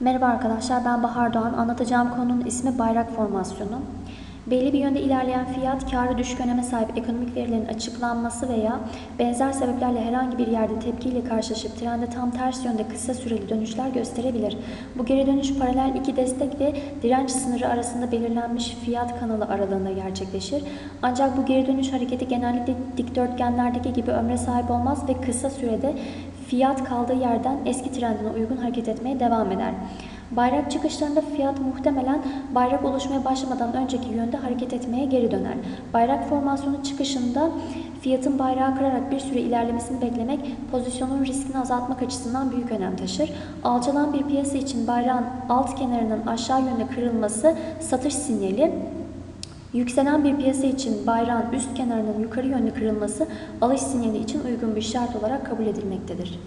Merhaba arkadaşlar ben Bahar Doğan. Anlatacağım konunun ismi bayrak formasyonu. Belli bir yönde ilerleyen fiyat karı düşük öneme sahip ekonomik verilerin açıklanması veya benzer sebeplerle herhangi bir yerde tepkiyle karşılaşıp trende tam ters yönde kısa süreli dönüşler gösterebilir. Bu geri dönüş paralel iki destek ve direnç sınırı arasında belirlenmiş fiyat kanalı aralığında gerçekleşir. Ancak bu geri dönüş hareketi genellikle dikdörtgenlerdeki gibi ömre sahip olmaz ve kısa sürede fiyat kaldığı yerden eski trendine uygun hareket etmeye devam eder. Bayrak çıkışlarında fiyat muhtemelen bayrak oluşmaya başlamadan önceki yönde hareket etmeye geri döner. Bayrak formasyonu çıkışında fiyatın bayrağı kırarak bir süre ilerlemesini beklemek pozisyonun riskini azaltmak açısından büyük önem taşır. Alçalan bir piyasa için bayrağın alt kenarının aşağı yönde kırılması satış sinyali, Yükselen bir piyasa için bayrağın üst kenarının yukarı yönlü kırılması alış sinyali için uygun bir şart olarak kabul edilmektedir.